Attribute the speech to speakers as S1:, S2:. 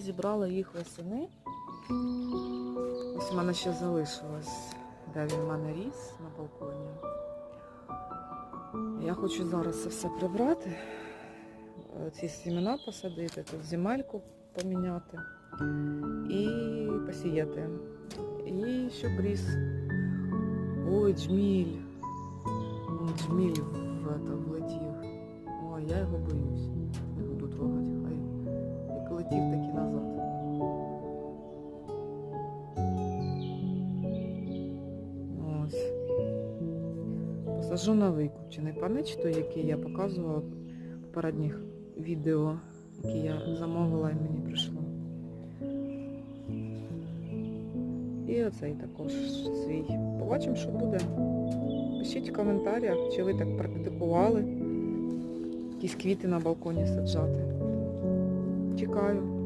S1: Зібрала їх восени. Ось у мене ще залишилось, де він в мене ріс на балконі. Я хочу зараз це все прибрати, ці сімена посадити, тут земельку поміняти і посіяти. І щоб ріс. Ой, джміль. Джміль в, это, влетів. Ой, я його боюсь. Посажу на викупчений панич, той, який я показувала в попередніх відео, які я замовила і мені прийшло. І оцей також свій. Побачимо, що буде. Пишіть в коментарях, чи ви так практикували якісь квіти на балконі саджати. Чекаю.